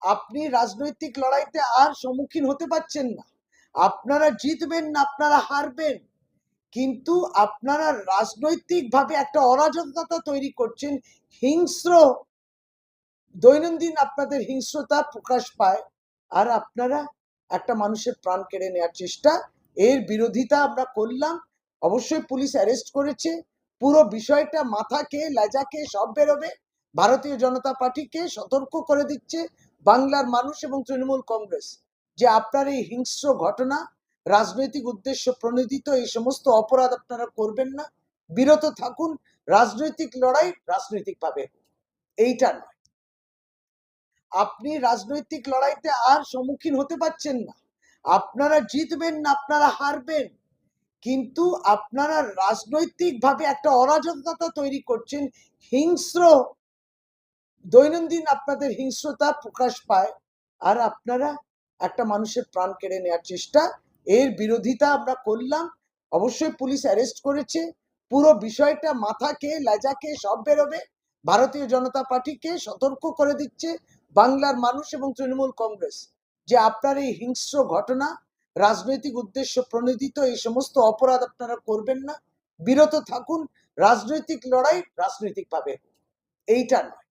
আপনি রাজনৈতিক লড়াইতে আর সম্মুখীন হতে পারছেন না। আপনারা জিতবেন না, আপনারা হারবেন। কিন্তু আপনারা রাজনৈতিকভাবে একটা অরাজকতা তৈরি করছেন। হিংস্র, দৈনন্দিন আপনাদের হিংস্রতা প্রকাশ পায়। আর আপনারা একটা মানুষের প্রাণ কেড়ে নেওয়ার চেষ্টা, এর বিরোধিতা আমরা করলাম। অবশ্যই পুলিশ অ্যারেস্ট করেছে। পুরো বিষয়টা মাথাকে, লেজাকে সব বেরোবে। ভারতীয় জনতা পার্টিকে সতর্ক করে দিচ্ছে। বাংলার মানুষ এবং তৃণমূল কংগ্রেস, যে আপনার এই হিংস্র ঘটনা, রাজনৈতিক উদ্দেশ্য প্রণোদিত এই সমস্ত অপরাধ আপনারা করবেন না। বিরত থাকুন, রাজনৈতিক লড়াই রাজনৈতিকভাবে। এইটা নয়। আপনি রাজনৈতিক লড়াইতে আর সম্মুখীন হতে পারছেন না। আপনারা জিতবেন না, আপনারা হারবেন। কিন্তু আপনারা রাজনৈতিকভাবে একটা অরাজকতা তৈরি করছেন, হিংস্র দৈনন্দিন আপনাদের হিংস্রতা প্রকাশ পায় আর আপনারা একটা মানুষের প্রাণ কেড়ে নেওয়ার চেষ্টা। এর বিরোধিতা আমরা করলাম। অবশ্যই পুলিশ অ্যারেস্ট করেছে। পুরো বিষয়টা মাথাকে, লেজাকে সব বেরোবে। ভারতীয় জনতা পার্টিকে সতর্ক করে দিচ্ছে বাংলার মানুষ এবং তৃণমূল কংগ্রেস যে আপনার এই হিংস্র ঘটনা, রাজনৈতিক উদ্দেশ্য প্রণোদিত এই সমস্ত অপরাধ আপনারা করবেন না। বিরত থাকুন। রাজনৈতিক লড়াই রাজনৈতিকভাবে। এইটা নয়।